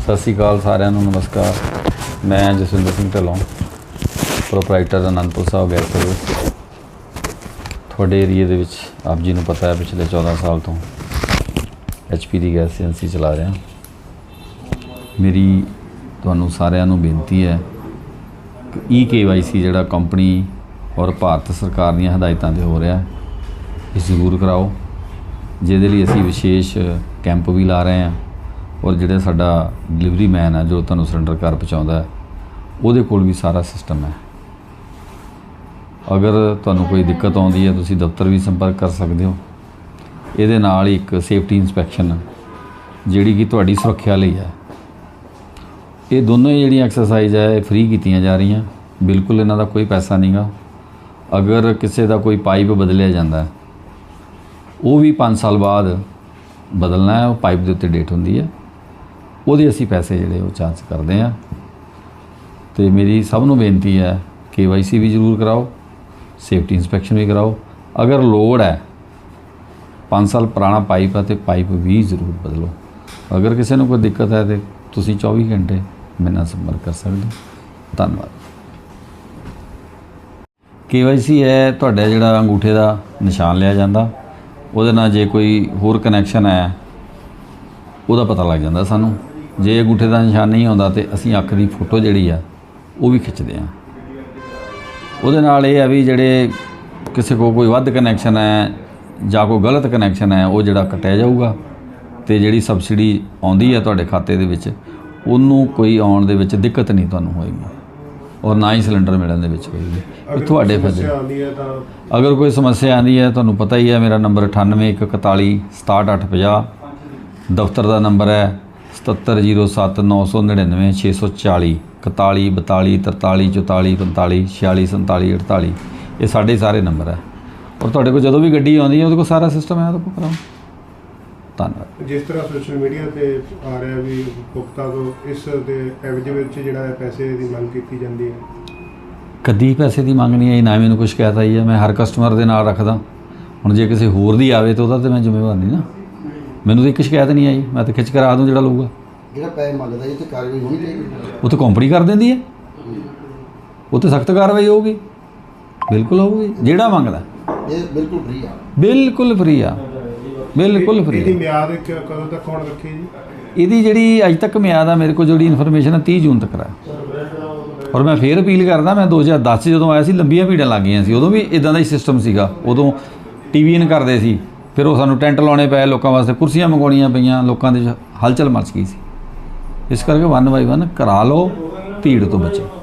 ਸਤਿ ਸ਼੍ਰੀ ਅਕਾਲ ਸਾਰਿਆਂ ਨੂੰ, ਨਮਸਕਾਰ। ਮੈਂ Jaswinder Singh Dhillon proprietor Anandpur Sahib gas service ਤੁਹਾਡੇ ਏਰੀਏ ਦੇ ਵਿੱਚ ਆਪ ਜੀ ਨੂੰ ਪਤਾ ਹੈ, ਪਿਛਲੇ 14 ਸਾਲ ਤੋਂ ਐਚਪੀ ਦੀ ਗੈਸ ਏਜੰਸੀ ਚਲਾ ਰਿਹਾ। ਮੇਰੀ ਤੁਹਾਨੂੰ ਸਾਰਿਆਂ ਨੂੰ ਬੇਨਤੀ ਹੈ ਕਿ ਈ ਕੇਵਾਈਸੀ ਜਿਹੜਾ ਕੰਪਨੀ ਔਰ ਭਾਰਤ ਸਰਕਾਰ ਦੀਆਂ ਹਦਾਇਤਾਂ ਤੇ ਹੋ ਰਿਹਾ, ਇਹ ਜ਼ਰੂਰ ਕਰਾਓ। ਜਿਹਦੇ ਲਈ ਅਸੀਂ ਵਿਸ਼ੇਸ਼ ਕੈਂਪ ਵੀ ਲਾ ਰਹੇ ਹਾਂ। ਔਰ ਜਿਹੜਾ ਸਾਡਾ ਡਿਲੀਵਰੀ ਮੈਨ ਹੈ ਜੋ ਤੁਹਾਨੂੰ ਸਿਲੰਡਰ ਘਰ ਪਹੁੰਚਾਉਂਦਾ ਉਹਦੇ ਕੋਲ ਵੀ ਸਾਰਾ ਸਿਸਟਮ ਹੈ। ਅਗਰ ਤੁਹਾਨੂੰ ਕੋਈ ਦਿੱਕਤ ਆਉਂਦੀ ਹੈ, ਤੁਸੀਂ ਦਫ਼ਤਰ ਵੀ ਸੰਪਰਕ ਕਰ ਸਕਦੇ ਹੋ। ਇਹਦੇ ਨਾਲ ਹੀ ਇੱਕ ਸੇਫਟੀ ਇਨਸਪੈਕਸ਼ਨ ਜਿਹੜੀ ਕਿ ਤੁਹਾਡੀ ਸੁਰੱਖਿਆ ਲਈ ਹੈ। ਇਹ ਦੋਨੋਂ ਹੀ ਜਿਹੜੀਆਂ ਐਕਸਰਸਾਈਜ਼ ਹੈ ਇਹ ਫ੍ਰੀ ਕੀਤੀਆਂ ਜਾ ਰਹੀਆਂ। ਬਿਲਕੁਲ ਇਹਨਾਂ ਦਾ ਕੋਈ ਪੈਸਾ ਨਹੀਂਗਾ ਅਗਰ ਕਿਸੇ ਦਾ ਕੋਈ ਪਾਈਪ ਬਦਲਿਆ ਜਾਂਦਾ ਉਹ ਵੀ 5 ਸਾਲ ਬਾਅਦ ਬਦਲਣਾ ਹੈ, ਉਹ ਪਾਈਪ ਦੇ ਉੱਤੇ ਡੇਟ ਹੁੰਦੀ ਹੈ। ਉਹਦੇ ਅਸੀਂ ਪੈਸੇ ਜਿਹੜੇ ਉਹ ਚਾਰਜ ਕਰਦੇ ਆ ਤੇ ਮੇਰੀ ਸਭ ਨੂੰ ਬੇਨਤੀ ਹੈ ਕੇਵਾਈਸੀ ਵੀ ਜ਼ਰੂਰ ਕਰਾਓ ਸੇਫਟੀ ਇਨਸਪੈਕਸ਼ਨ ਵੀ ਕਰਾਓ। ਅਗਰ ਲੋੜ ਹੈ 5 ਸਾਲ ਪੁਰਾਣਾ ਪਾਈਪ ਹੈ ਤੇ ਪਾਈਪ ਵੀ ਜ਼ਰੂਰ ਬਦਲੋ। ਅਗਰ ਕਿਸੇ ਨੂੰ ਕੋਈ ਦਿੱਕਤ ਹੈ ਤੇ ਤੁਸੀਂ 24 ਘੰਟੇ ਮੇਰੇ ਨਾਲ ਸੰਪਰਕ ਕਰ ਸਕਦੇ ਹੋ। ਧੰਨਵਾਦ। ਕੇਵਾਈਸੀ ਹੈ, ਤੁਹਾਡਾ ਜਿਹੜਾ ਅੰਗੂਠੇ ਦਾ ਨਿਸ਼ਾਨ ਲਿਆ ਜਾਂਦਾ, ਉਹਦੇ ਨਾਲ ਜੇ ਕੋਈ ਹੋਰ ਕਨੈਕਸ਼ਨ ਹੈ, ਉਹਦਾ ਪਤਾ ਲੱਗ ਜਾਂਦਾ ਸਾਨੂੰ। ਜੇ ਅੰਗੂਠੇ ਦਾ ਨਿਸ਼ਾਨ ਨਹੀਂ ਆਉਂਦਾ ਤੇ ਅਸੀਂ ਅੱਖ ਦੀ ਫੋਟੋ ਜਿਹੜੀ ਆ ਉਹ ਵੀ ਖਿੱਚਦੇ ਆ। ਉਹਦੇ ਨਾਲ ਇਹ ਹੈ ਵੀ ਜਿਹੜੇ ਕਿਸੇ ਕੋ ਕੋਈ ਵੱਧ ਕਨੈਕਸ਼ਨ ਹੈ ਜਾਂ ਕੋਈ ਗਲਤ ਕਨੈਕਸ਼ਨ ਹੈ ਉਹ ਜਿਹੜਾ ਕੱਟਿਆ ਜਾਊਗਾ ਤੇ ਜਿਹੜੀ ਸਬਸਿਡੀ ਆਉਂਦੀ ਹੈ ਤੁਹਾਡੇ ਖਾਤੇ ਦੇ ਵਿੱਚ ਉਹਨੂੰ ਕੋਈ ਆਉਣ ਦੇ ਵਿੱਚ ਦਿੱਕਤ ਨਹੀਂ ਤੁਹਾਨੂੰ ਹੋਏਗੀ ਔਰ ਨਾ ਹੀ ਸਿਲੰਡਰ ਮਿਲਣ ਦੇ ਵਿੱਚ ਹੋਏਗੀ ਇਹ ਤੁਹਾਡੇ ਤਾਂ ਅਗਰ ਕੋਈ ਸਮੱਸਿਆ ਆਂਦੀ ਹੈ ਤੁਹਾਨੂੰ ਪਤਾ ਹੀ ਹੈ ਮੇਰਾ ਨੰਬਰ 9814 67850 ਦਫ਼ਤਰ ਦਾ ਨੰਬਰ ਹੈ। 7707999640 640 41 42 43 44 45 46 47 48 ਇਹ ਸਾਡੇ ਸਾਰੇ ਨੰਬਰ ਹੈ। ਔਰ ਤੁਹਾਡੇ ਕੋਲ ਜਦੋਂ ਵੀ ਗੱਡੀ ਆਉਂਦੀ ਹੈ ਉਹਦੇ ਕੋਲ ਸਾਰਾ ਸਿਸਟਮ ਹੈ ਉਹਦੇ ਕੋਲ ਕਰਾਓ। ਧੰਨਵਾਦ। ਜਿਸ ਤਰ੍ਹਾਂ ਸੋਸ਼ਲ ਮੀਡੀਆ ਤੇ ਆ ਰਿਹਾ ਵੀ ਪੁਖਤਾ ਤੋਂ ਇਸ ਦੇ ਐਵਜ ਵਿੱਚ ਜਿਹੜਾ ਹੈ ਪੈਸੇ ਦੀ ਮੰਗ ਕੀਤੀ ਜਾਂਦੀ ਹੈ। ਕਦੀ ਪੈਸੇ ਦੀ ਮੰਗ ਨਹੀਂ ਆਈ ਨਾ ਮੈਨੂੰ ਕੋਈ ਸ਼ਿਕਾਇਤ ਆਈ ਹੈ। ਮੈਂ ਹਰ ਕਸਟਮਰ ਦੇ ਨਾਲ ਰੱਖਦਾ। ਹੁਣ ਜੇ ਕਿਸੇ ਹੋਰ ਦੀ ਆਵੇ ਤਾਂ ਉਹਦਾ ਤੇ ਮੈਂ ਜ਼ਿੰਮੇਵਾਰ ਨਹੀਂ ਨਾ। ਮੈਨੂੰ ਤਾਂ ਇੱਕ ਸ਼ਿਕਾਇਤ ਨਹੀਂ ਆਈ ਮੈਂ ਤਾਂ ਖਿੱਚ ਕਰਾ ਦੂੰ ਜਿਹੜਾ ਲਊਗਾ। ਜਿਹੜਾ ਪੈਸੇ ਮੰਗਦਾ ਇਹ ਤੇ ਕਾਰਵਾਈ ਹੋਣੀ ਚਾਹੀਦੀ। ਉਹ ਤਾਂ ਕੰਪਨੀ ਕਰ ਦਿੰਦੀ ਹੈ। ਉਹ ਤੇ ਸਖਤ ਕਾਰਵਾਈ ਹੋਊਗੀ। ਬਿਲਕੁਲ ਹੋਊਗੀ। ਜਿਹੜਾ ਮੰਗਦਾ। ਇਹ ਬਿਲਕੁਲ ਫ੍ਰੀ ਆ। ਬਿਲਕੁਲ ਫ੍ਰੀ ਆ। ਬਿਲਕੁਲ ਫ੍ਰੀ ਇਹਦੀ ਆ ਮਿਆਦ ਕ- ਕਦੋਂ ਤੱਕ ਹੋਣ ਰੱਖੀ ਜੀ? ਇਹਦੀ ਜਿਹੜੀ ਅੱਜ ਤੱਕ ਮਿਆਦ ਆ ਮੇਰੇ ਕੋਲ ਜਿਹੜੀ ਇਨਫੋਰਮੇਸ਼ਨ ਹੈ 30 ਜੂਨ ਤੱਕ ਹੈ ਔਰ ਮੈਂ ਫੇਰ ਅਪੀਲ ਕਰਦਾ ਮੈਂ 2010 ਚ ਜਦੋਂ ਆਇਆ ਸੀ ਲੰਬੀਆਂ ਭੀੜਾਂ ਲੱਗ ਗਈਆਂ ਸੀ। ਉਦੋਂ ਵੀ ਇਦਾਂ ਦਾ ਹੀ ਸਿਸਟਮ ਸੀਗਾ। ਉਦੋਂ ਟੀਵੀਐਨ ਕਰਦੇ ਸੀ। ਫਿਰ ਉਹ ਸਾਨੂੰ ਟੈਂਟ ਲਾਉਣੇ ਪਏ, ਲੋਕਾਂ ਵਾਸਤੇ ਕੁਰਸੀਆਂ ਮੰਗਵਾਉਣੀਆਂ ਪਈਆਂ, ਲੋਕਾਂ ਦੇ ਹਲਚਲ ਮਚ ਗਈ ਸੀ। ਇਸ ਕਰਕੇ ਵਨ ਬਾਈ ਵਨ ਕਰਾ ਲਓ, ਭੀੜ ਤੋਂ ਬਚੋ।